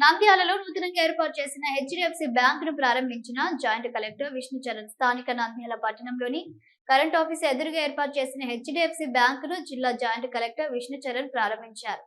నంద్యాలలో నూతనంగా ఏర్పాటు చేసిన హెచ్డిఎఫ్సి బ్యాంకును ప్రారంభించిన జాయింట్ కలెక్టర్ విష్ణుచరణ్ స్థానిక నంద్యాల పట్టణంలోని కరెంట్ ఆఫీస్ ఎదురుగా ఏర్పాటు చేసిన హెచ్డిఎఫ్సి బ్యాంకును జిల్లా జాయింట్ కలెక్టర్ విష్ణుచరణ్ ప్రారంభించారు.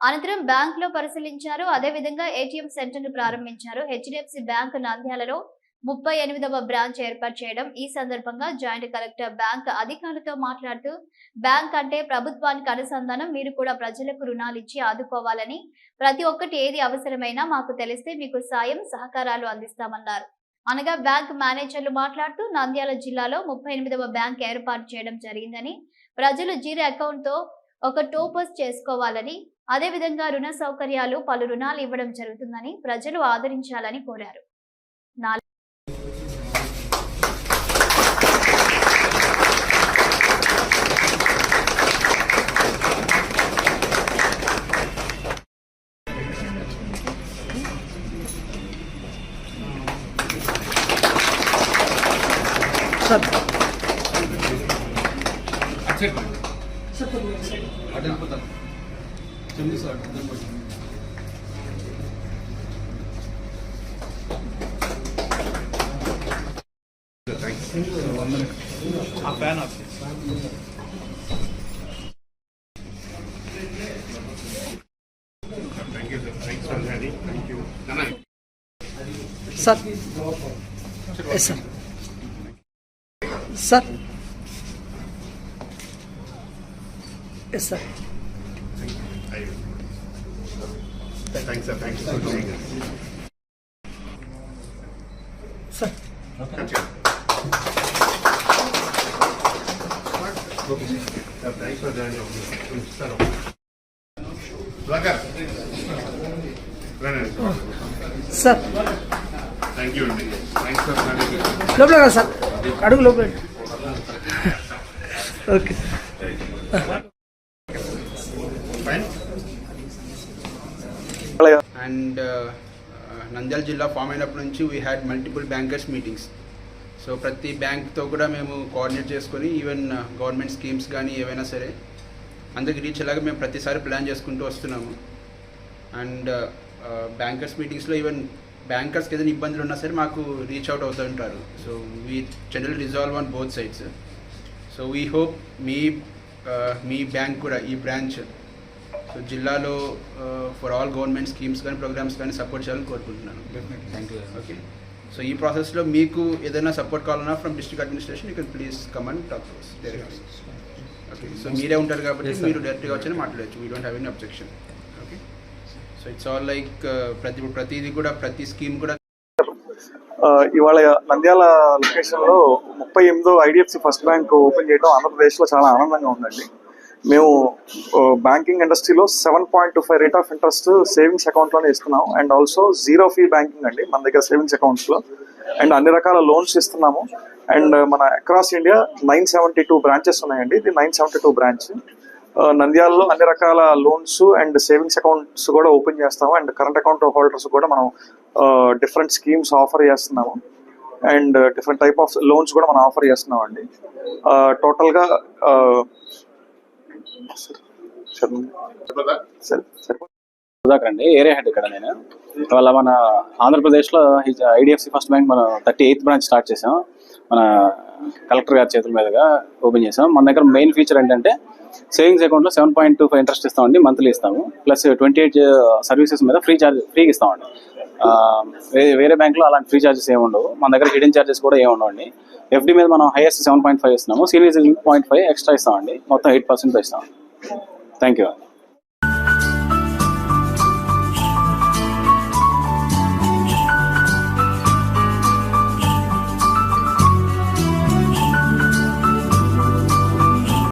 అనంతరం బ్యాంక్లో పరిశీలించారు. అదేవిధంగా ఏటీఎం సెంటర్ను ప్రారంభించారు. హెచ్డిఎఫ్సి బ్యాంక్ నంద్యాలలో ముప్పై ఎనిమిదవ బ్రాంచ్ ఏర్పాటు చేయడం ఈ సందర్భంగా జాయింట్ కలెక్టర్ బ్యాంక్ అధికారులతో మాట్లాడుతూ బ్యాంక్ అంటే ప్రభుత్వానికి అనుసంధానం మీరు కూడా ప్రజలకు రుణాలు ఇచ్చి ఆదుకోవాలని ప్రతి ఒక్కటి ఏది అవసరమైనా మాకు తెలిస్తే మీకు సాయం సహకారాలు అందిస్తామన్నారు. అనగా బ్యాంక్ మేనేజర్లు మాట్లాడుతూ నంద్యాల జిల్లాలో ముప్పై ఎనిమిదవ బ్యాంక్ ఏర్పాటు చేయడం జరిగిందని ప్రజలు జీరో అకౌంట్తో ఒక టోపస్ చేసుకోవాలని అదేవిధంగా రుణ సౌకర్యాలు పలు రుణాలు ఇవ్వడం జరుగుతుందని ప్రజలు ఆదరించాలని కోరారు. Sir sir yes sir sir yes sir. Sir. Sir. లోపల సార్ అడుగు లోపల ఓకే. అండ్ నంద్యాల జిల్లా ఫామ్ అయినప్పటి నుంచి we had multiple bankers meetings so ప్రతి బ్యాంక్తో కూడా మేము కోఆర్డినేట్ చేసుకొని ఈవెన్ గవర్నమెంట్ స్కీమ్స్ కానీ ఏవైనా సరే అందరికి రీచ్ అయ్యేలాగా మేము ప్రతిసారి ప్లాన్ చేసుకుంటూ వస్తున్నాము. అండ్ బ్యాంకర్స్ మీటింగ్స్లో ఈవెన్ బ్యాంకర్స్కి ఏదైనా ఇబ్బందులు ఉన్నా సరే మాకు రీచ్ అవుట్ అవుతూ ఉంటారు. So we general resolve on both sides so we hope me uh, మీ బ్యాంక్ కూడా ఈ బ్రాంచ్ సో జిల్లాలో ఫర్ ఆల్ గవర్నమెంట్ స్కీమ్స్ కానీ ప్రోగ్రామ్స్ కానీ సపోర్ట్ చేయాలని కోరుకుంటున్నాను. థ్యాంక్ యూ ఓకే సో ఈ ప్రాసెస్లో మీకు ఏదైనా సపోర్ట్ కావాలన్నా from district administration you can please come and talk okay so మీరే ఉంటారు కాబట్టి మీరు డైరెక్ట్గా వచ్చి మాట్లాడచ్చు. We don't have any objection okay so it's all like ప్రతి ప్రతిదీ కూడా ప్రతి స్కీమ్ కూడా ఇవాళ నంద్యాల లొకేషన్లో ముప్పై ఎనిమిదో ఐడిఎఫ్సి ఫస్ట్ బ్యాంక్ ఓపెన్ చేయడం ఆంధ్రప్రదేశ్లో చాలా ఆనందంగా ఉందండి. మేము banking industry seven point two five rate of interest savings అకౌంట్లోనే ఇస్తున్నాం and also zero fee banking అండి మన దగ్గర సేవింగ్స్ అకౌంట్స్లో అండ్ అన్ని రకాల లోన్స్ ఇస్తున్నాము. అండ్ మన across India nine seventy two branches ఉన్నాయండి. ఇది నైన్ సెవెంటీ టూ బ్రాంచ్. నంద్యాలలో అన్ని రకాల లోన్స్ అండ్ సేవింగ్స్ అకౌంట్స్ కూడా ఓపెన్ చేస్తాము. అండ్ కరెంట్ అకౌంట్ హోల్డర్స్ కూడా మనం డిఫరెంట్ స్కీమ్స్ ఆఫర్ చేస్తున్నాము. And different type of loans కూడా మనం ఆఫర్ చేస్తున్నాం అండి టోటల్గా సరే అండి ఏరియా హెడ్ ఇక్కడ నేను. ఇవాళ మన ఆంధ్రప్రదేశ్లో ఐడిఎఫ్సి ఫస్ట్ బ్యాంక్ మనం థర్టీ ఎయిత్ బ్రాంచ్ స్టార్ట్ చేసాం. మన కలెక్టర్ గారి చేతుల మీదుగా ఓపెన్ చేసాం మన దగ్గర మెయిన్ ఫీచర్ ఏంటంటే సేవింగ్స్ అకౌంట్లో seven point two five interest ఇస్తామండి మంత్లీ ఇస్తాము. ప్లస్ ట్వంటీ ఎయిట్ సర్వీసెస్ మీద ఫ్రీ ఛార్జ్ ఫ్రీగా ఇస్తామండి. వేరే బ్యాంక్లో అలాంటి ఫ్రీ చార్జెస్ ఏమి ఉండవు. మన దగ్గర హిడెన్ చార్జెస్ కూడా ఏమి ఉండవండి. ఎఫ్డి మీద మనం హైయెస్ట్ సెవెన్ పాయింట్ ఫైవ్ ఇస్తున్నాము. సీరియస్ పాయింట్ ఫైవ్ ఎక్స్ట్రా ఇస్తామండి. మొత్తం ఎయిట్ పర్సెంట్ ఇస్తాం. Thank you